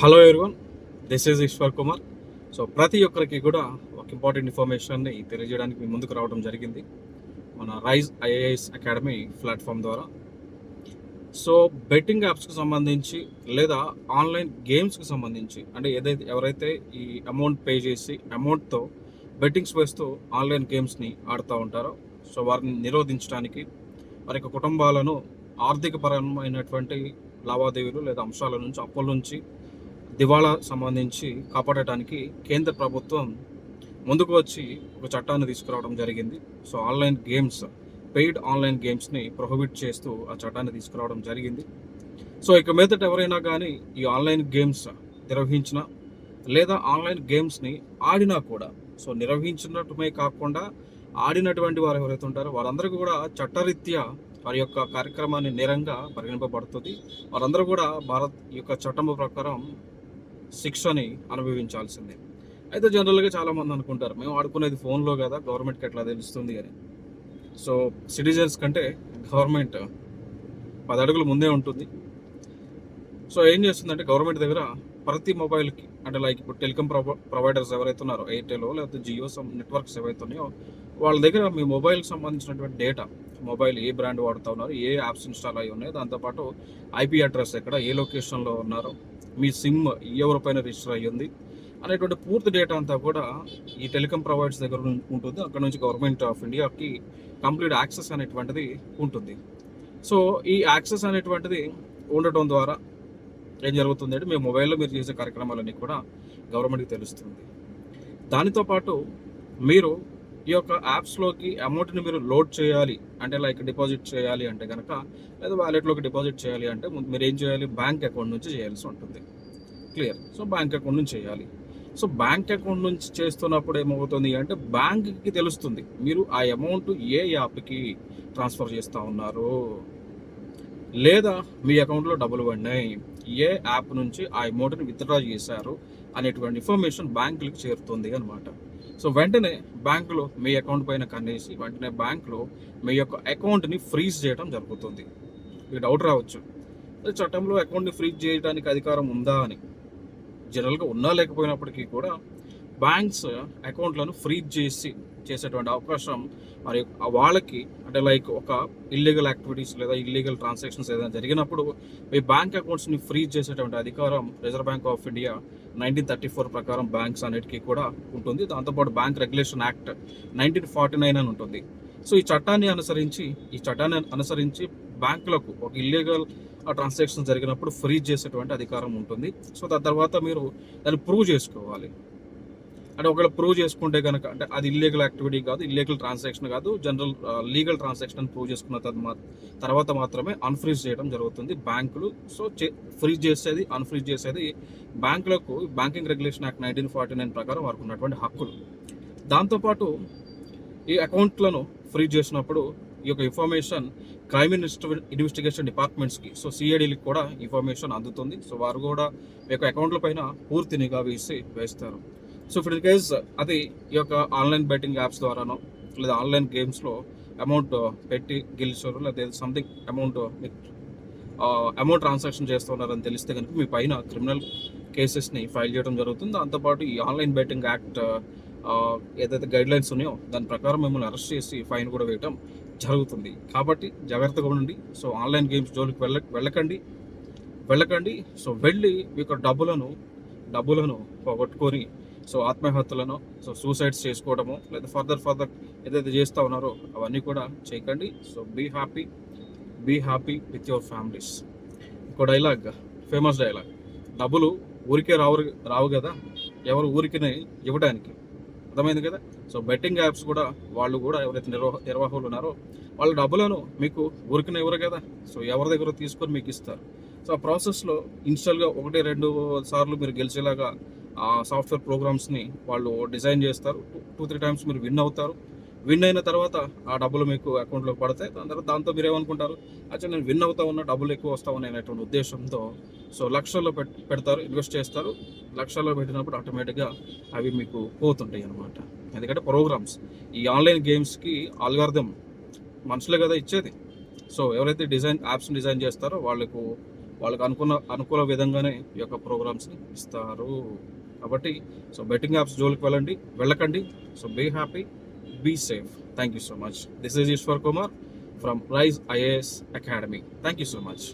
Hello everyone this is Eswar Kumar so ప్రతి ఒక్కరికి కూడా ఒక ఇంపార్టెంట్ ఇన్ఫర్మేషన్ని తెలియజేయడానికి మీ ముందుకు రావడం జరిగింది. మన రైజ్ ఐఏఎస్ అకాడమీ ప్లాట్ఫామ్ ద్వారా. సో బెట్టింగ్ యాప్స్కి సంబంధించి లేదా ఆన్లైన్ గేమ్స్కి సంబంధించి అంటే ఏదైతే ఎవరైతే ఈ అమౌంట్ పే చేసి అమౌంట్తో బెట్టింగ్స్ వేస్తూ ఆన్లైన్ గేమ్స్ని ఆడుతూ ఉంటారో సో వారిని నిరోధించడానికి వారి యొక్క కుటుంబాలను ఆర్థికపరమైనటువంటి లావాదేవీలు లేదా అంశాల నుంచి అప్పుల నుంచి దివాళా సంబంధించి కాపాడటానికి కేంద్ర ప్రభుత్వం ముందుకు వచ్చి ఒక చట్టాన్ని తీసుకురావడం జరిగింది. So online games paid online గేమ్స్ని prohibit చేస్తూ ఆ చట్టాన్ని తీసుకురావడం జరిగింది. సో ఇక మీదట ఎవరైనా కానీ ఈ ఆన్లైన్ గేమ్స్ నిర్వహించిన లేదా ఆన్లైన్ గేమ్స్ని ఆడినా కూడా సో నిర్వహించినట్టుమే కాకుండా ఆడినటువంటి వారు ఎవరైతే ఉంటారో వారందరికీ కూడా చట్టరీత్యా వారి యొక్క కార్యక్రమాన్ని నేరంగా పరిగణింపబడుతుంది. వారందరూ కూడా భారత్ యొక్క చట్టం ప్రకారం శిక్షని అనుభవించాల్సిందే. అయితే జనరల్గా చాలామంది అనుకుంటారు మేము ఆడుకునేది ఫోన్లో కదా గవర్నమెంట్కి ఎట్లా తెలుస్తుంది అని. సో సిటిజన్స్ కంటే గవర్నమెంట్ పది అడుగులు ముందే ఉంటుంది. సో ఏం చేస్తుందంటే గవర్నమెంట్ దగ్గర ప్రతి మొబైల్కి అంటే లైక్ ఇప్పుడు టెలికాం ప్రొవైడర్స్ ఎవరైతే ఉన్నారో ఎయిర్టెల్ లేకపోతే జియో సమ్ నెట్వర్క్స్ ఏవైతే ఉన్నాయో వాళ్ళ దగ్గర మీ మొబైల్కి సంబంధించినటువంటి డేటా మొబైల్ ఏ బ్రాండ్ వాడుతూ ఉన్నారు ఏ యాప్స్ ఇన్స్టాల్ అయి ఉన్నాయో దాంతోపాటు ఐపీ అడ్రస్ ఎక్కడ ఏ లొకేషన్లో ఉన్నారో మీ సిమ్ ఎవరిపైన రిజిస్టర్ అయ్యింది అనేటువంటి పూర్తి డేటా అంతా కూడా ఈ టెలికాం ప్రొవైడర్స్ దగ్గర ఉంటుంది. అక్కడ నుంచి గవర్నమెంట్ ఆఫ్ ఇండియాకి కంప్లీట్ యాక్సెస్ అనేటువంటిది ఉంటుంది. సో ఈ యాక్సెస్ అనేటువంటిది ఉండటం ద్వారా ఏం జరుగుతుంది అంటే మీ మొబైల్లో మీరు చేసే కార్యక్రమాలన్నీ కూడా గవర్నమెంట్కి తెలుస్తుంది. దానితో పాటు మీరు ఈ యొక్క యాప్స్లోకి అమౌంట్ని మీరు లోడ్ చేయాలి అంటే లైక్ డిపాజిట్ చేయాలి అంటే కనుక లేదా వాలెట్లోకి డిపాజిట్ చేయాలి అంటే మీరు ఏం చేయాలి? బ్యాంక్ అకౌంట్ నుంచి చేయాల్సి ఉంటుంది. క్లియర్. సో బ్యాంక్ అకౌంట్ నుంచి చేయాలి. సో బ్యాంక్ అకౌంట్ నుంచి చేస్తున్నప్పుడు ఏమవుతుంది అంటే బ్యాంక్కి తెలుస్తుంది మీరు ఆ అమౌంట్ ఏ యాప్కి ట్రాన్స్ఫర్ చేస్తూ ఉన్నారు. లేదా మీ అకౌంట్లో డబ్బులు పడినాయి ఏ యాప్ నుంచి ఆ అమౌంట్ని విత్డ్రా చేశారు అనేటువంటి ఇన్ఫర్మేషన్ బ్యాంకులకు చేరుతుంది అనమాట సో వెంటనే బ్యాంకులో మీ అకౌంట్ పైన కన్నేసి వెంటనే బ్యాంకులో మీ యొక్క అకౌంట్ని ఫ్రీజ్ చేయడం జరుగుతుంది. మీకు డౌట్ రావచ్చు. చట్టంలో అకౌంట్ని ఫ్రీజ్ చేయడానికి అధికారం ఉందా అని? జనరల్గా ఉన్నా లేకపోయినప్పటికీ కూడా బ్యాంక్స్ అకౌంట్లను ఫ్రీజ్ చేసి చేసేటువంటి అవకాశం మరి వాళ్ళకి అంటే లైక్ ఒక ఇల్లీగల్ యాక్టివిటీస్ లేదా ఇల్లీగల్ ట్రాన్సాక్షన్స్ ఏదైనా జరిగినప్పుడు మీ బ్యాంక్ అకౌంట్స్ని ఫ్రీజ్ చేసేటువంటి అధికారం Reserve Bank of India nineteen thirty four ప్రకారం బ్యాంక్స్ అన్నిటికీ కూడా ఉంటుంది. దాంతోపాటు bank regulation act nineteen forty nine అని ఉంటుంది. సో ఈ చట్టాన్ని అనుసరించి ఈ చట్టాన్ని అనుసరించి బ్యాంకులకు ఒక ఇల్లీగల్ ట్రాన్సాక్షన్ జరిగినప్పుడు ఫ్రీజ్ చేసేటువంటి అధికారం ఉంటుంది. సో దాని తర్వాత మీరు దాన్ని ప్రూవ్ చేసుకోవాలి. అంటే ఒకవేళ ప్రూవ్ చేసుకుంటే కనుక అంటే అది ఇల్లీగల్ యాక్టివిటీ కాదు ఇల్లీగల్ ట్రాన్సాక్షన్ కాదు జనరల్ లీగల్ ట్రాన్సాక్షన్ ప్రూవ్ చేసుకున్న తర్వాత తర్వాత మాత్రమే అన్ఫ్రీజ్ చేయడం జరుగుతుంది బ్యాంకులు. సో ఫ్రీజ్ చేసేది అన్ఫ్రీజ్ చేసేది బ్యాంకులకు banking regulation act nineteen forty nine ప్రకారం వారికి ఉన్నటువంటి హక్కులు. దాంతోపాటు ఈ అకౌంట్లను ఫ్రీజ్ చేసినప్పుడు ఈ యొక్క ఇన్ఫర్మేషన్ క్రైమ్ ఇన్వెస్టిగేషన్ డిపార్ట్మెంట్స్కి సో సిఐడీలకు కూడా ఇన్ఫర్మేషన్ అందుతుంది. సో వారు కూడా మీ యొక్క అకౌంట్ల పైన పూర్తి నిఘా వేసి వేస్తారు. సో ఇప్పుడు కేస్ అది ఈ యొక్క ఆన్లైన్ బెట్టింగ్ యాప్స్ ద్వారానో లేదా ఆన్లైన్ గేమ్స్లో అమౌంట్ పెట్టి గెలిచారు లేదా సంథింగ్ అమౌంట్ అమౌంట్ ట్రాన్సాక్షన్ చేస్తున్నారని తెలిస్తే కనుక మీ పైన క్రిమినల్ కేసెస్ని ఫైల్ చేయడం జరుగుతుంది. దాంతోపాటు ఈ ఆన్లైన్ బెట్టింగ్ యాక్ట్ ఏదైతే గైడ్ లైన్స్ ఉన్నాయో దాని ప్రకారం మిమ్మల్ని అరెస్ట్ చేసి ఫైన్ కూడా వేయటం జరుగుతుంది. కాబట్టి జాగ్రత్తగా ఉండండి. సో ఆన్లైన్ గేమ్స్ జోలికి వెళ్ళ వెళ్ళకండి. వెళ్ళకండి. సో వెళ్ళి మీ యొక్క డబ్బులను డబ్బులను పోగొట్టుకొని సో ఆత్మహత్యలను సో సూసైడ్స్ చేసుకోవడము లేదా ఫర్దర్ ఫర్దర్ ఏదైతే చేస్తూ ఉన్నారో అవన్నీ కూడా చేయకండి. So be happy be happy with your families ఇంకో డైలాగ్ ఫేమస్ డైలాగ్ డబ్బులు ఊరికే రావు రావు కదా? ఎవరు ఊరికినే ఇవ్వడానికి? అర్థమైంది కదా? సో బెట్టింగ్ యాప్స్ కూడా వాళ్ళు కూడా ఎవరైతే నిర్వాహ నిర్వాహకులు ఉన్నారో వాళ్ళ డబ్బులను మీకు ఊరికిన ఇవ్వరు కదా? సో ఎవరి దగ్గర తీసుకొని మీకు ఇస్తారు. సో ఆ ప్రాసెస్లో ఇన్స్టాల్గా ఒకటి రెండు సార్లు మీరు గెలిచేలాగా సాఫ్ట్వేర్ ప్రోగ్రామ్స్ని వాళ్ళు డిజైన్ చేస్తారు. టూ త్రీ టైమ్స్ మీరు విన్ అవుతారు. విన్ అయిన తర్వాత ఆ డబ్బులు మీకు అకౌంట్లో పడతాయి. దాని తర్వాత దాంతో మీరు ఏమనుకుంటారు అచ్చా నేను విన్ అవుతా ఉన్నా డబ్బులు ఎక్కువ వస్తా ఉన్నాయి అనేటువంటి ఉద్దేశంతో సో లక్షల్లో పెడతారు ఇన్వెస్ట్ చేస్తారు. లక్షల్లో పెట్టినప్పుడు ఆటోమేటిక్గా అవి మీకు పోతుంటాయి అనమాట ఎందుకంటే ప్రోగ్రామ్స్. ఈ ఆన్లైన్ గేమ్స్కి ఆల్గార్థం మనుషులే కదా ఇచ్చేది. సో ఎవరైతే డిజైన్ యాప్స్ డిజైన్ చేస్తారో వాళ్ళకు వాళ్ళకు అనుకున్న అనుకూల విధంగానే ఈ యొక్క ప్రోగ్రామ్స్ని ఇస్తారు. కాబట్టి సో బెట్టింగ్ యాప్స్ జోలికి వెళ్ళండి వెళ్ళకండి. So be happy be safe thank you so much this is Eswar Kumar from Rise IAS academy thank you so much